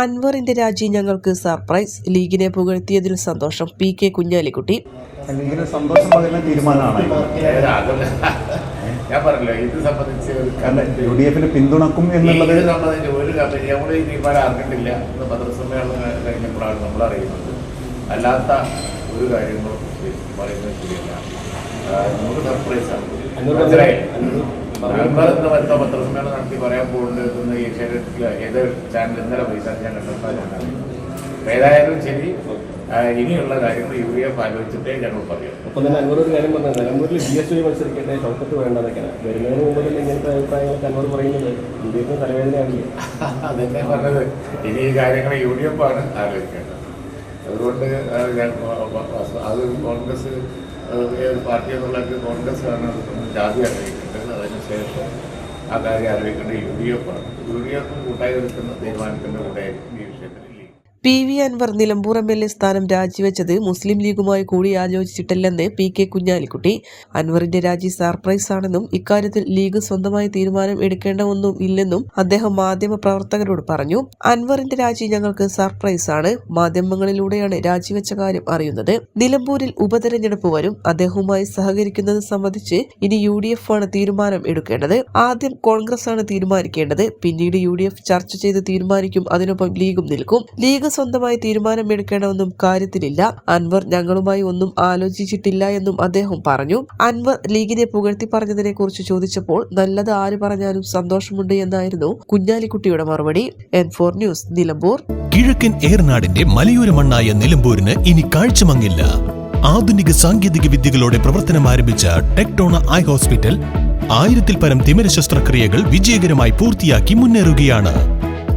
അൻവറിന്റെ രാജി ഞങ്ങൾക്ക് സർപ്രൈസ് ലീഗിനെ പുകഴ്ത്തിയതിൽ സന്തോഷം. P K Kunhalikutty. ഞാൻ പറഞ്ഞല്ലോ ഇത് സംബന്ധിച്ച് യു ഡി എഫിന് പിന്തുണക്കും എന്നുള്ളത് സംബന്ധിച്ച് ഒരു നമ്മൾ ഈ തീരുമാനം അറിഞ്ഞിട്ടില്ല എന്ന് പത്രസമ്മേളനം കഴിഞ്ഞപ്പോഴാണ് നമ്മൾ അറിയുന്നത്. അല്ലാത്ത ഒരു കാര്യങ്ങളും പറയുന്നത് ശരിയല്ല. നമുക്ക് സർപ്രൈസാണ് മനസ്സിലായി? എന്ന് വരുന്ന പത്രസമ്മേളനം നടത്തി പറയാൻ പോകുന്നത് എന്ന് ഏഷ്യാനെറ്റിലെ ഏത് ചാനൽ ഇന്നലെ പൈസ ഞാൻ ഏതായാലും ശരി. ഇനിയുള്ള കാര്യങ്ങൾ യു ഡി എഫ് ആലോചിച്ചിട്ടേ ഞങ്ങൾ പറയാം. ഒപ്പം തന്നെ അൻവർ ഒരു കാര്യം പറഞ്ഞത്. നിലമ്പൂരിൽ ബി എസ് വി മത്സരിക്കട്ടെ ഷൗക്കത്ത് വേണ്ടെന്നൊക്കെയാണ് വരുന്നതിന് മുമ്പ് തന്നെ ഇങ്ങനത്തെ അഭിപ്രായങ്ങളൊക്കെ അൻവർ പറയുന്നത്. പറഞ്ഞത്. ഇനി ഈ കാര്യങ്ങൾ യു ഡി എഫ് ആണ് ആലോചിക്കേണ്ടത്. അതുകൊണ്ട് അത് കോൺഗ്രസ് പാർട്ടി എന്നുള്ള കോൺഗ്രസ് ആണ് ജാതി ആലോചിക്കേണ്ടത് അതിനുശേഷം ആ കാര്യം ആലോചിക്കേണ്ടത് യു ഡി എഫ് ആണ്. യു ഡി എഫ് കൂട്ടായി നിൽക്കുന്ന തീരുമാനിക്കുന്ന കൂടെ ഈ വിഷയത്തിൽ P V Anvar Nilambur M L A സ്ഥാനം രാജിവെച്ചത് മുസ്ലിം ലീഗുമായി കൂടിയാലോചിച്ചിട്ടില്ലെന്ന് പി കെ കുഞ്ഞാലിക്കുട്ടി. അൻവറിന്റെ രാജി സർപ്രൈസ് ആണെന്നും ഇക്കാര്യത്തിൽ ലീഗ് സ്വന്തമായി തീരുമാനം എടുക്കേണ്ട ഒന്നും ഇല്ലെന്നും അദ്ദേഹം മാധ്യമ പ്രവർത്തകരോട് പറഞ്ഞു. അൻവറിന്റെ രാജി ഞങ്ങൾക്ക് സർപ്രൈസ് ആണ്. മാധ്യമങ്ങളിലൂടെയാണ് രാജിവെച്ച കാര്യം അറിയുന്നത്. നിലമ്പൂരിൽ ഉപതെരഞ്ഞെടുപ്പ് വരും. അദ്ദേഹവുമായി സഹകരിക്കുന്നത് സംബന്ധിച്ച് ഇനി യു ഡി എഫ് ആണ് തീരുമാനം എടുക്കേണ്ടത്. ആദ്യം കോൺഗ്രസ് ആണ് തീരുമാനിക്കേണ്ടത്. പിന്നീട് യു ഡി എഫ് ചർച്ച ചെയ്ത് തീരുമാനിക്കും. അതിനൊപ്പം ലീഗും നിൽക്കും. ലീഗ് സ്വന്തമായി തീരുമാനം എടുക്കണമെന്നും കാര്യത്തിലില്ല. അൻവർ ഞങ്ങളുമായി ഒന്നും ആലോചിച്ചിട്ടില്ല എന്നും അദ്ദേഹം പറഞ്ഞു. അൻവർ ലീഗിനെ പുകഴ്ത്തി പറഞ്ഞതിനെ കുറിച്ച് ചോദിച്ചപ്പോൾ നല്ലത് ആര് പറഞ്ഞാലും സന്തോഷമുണ്ട് എന്നായിരുന്നു കുഞ്ഞാലിക്കുട്ടിയുടെ മറുപടി. N four news Nilambur. കിഴക്കൻ ഏറനാടിന്റെ മലയോര മണ്ണായ നിലമ്പൂരിന് ഇനി കാഴ്ചമങ്ങില്ല. ആധുനിക സാങ്കേതിക വിദ്യകളോടെ പ്രവർത്തനം ആരംഭിച്ച ടെക്ടോണ ഐ ഹോസ്പിറ്റൽ ആയിരത്തിൽ പരം തിമിര ശസ്ത്രക്രിയകൾ വിജയകരമായി പൂർത്തിയാക്കി മുന്നേറുകയാണ്.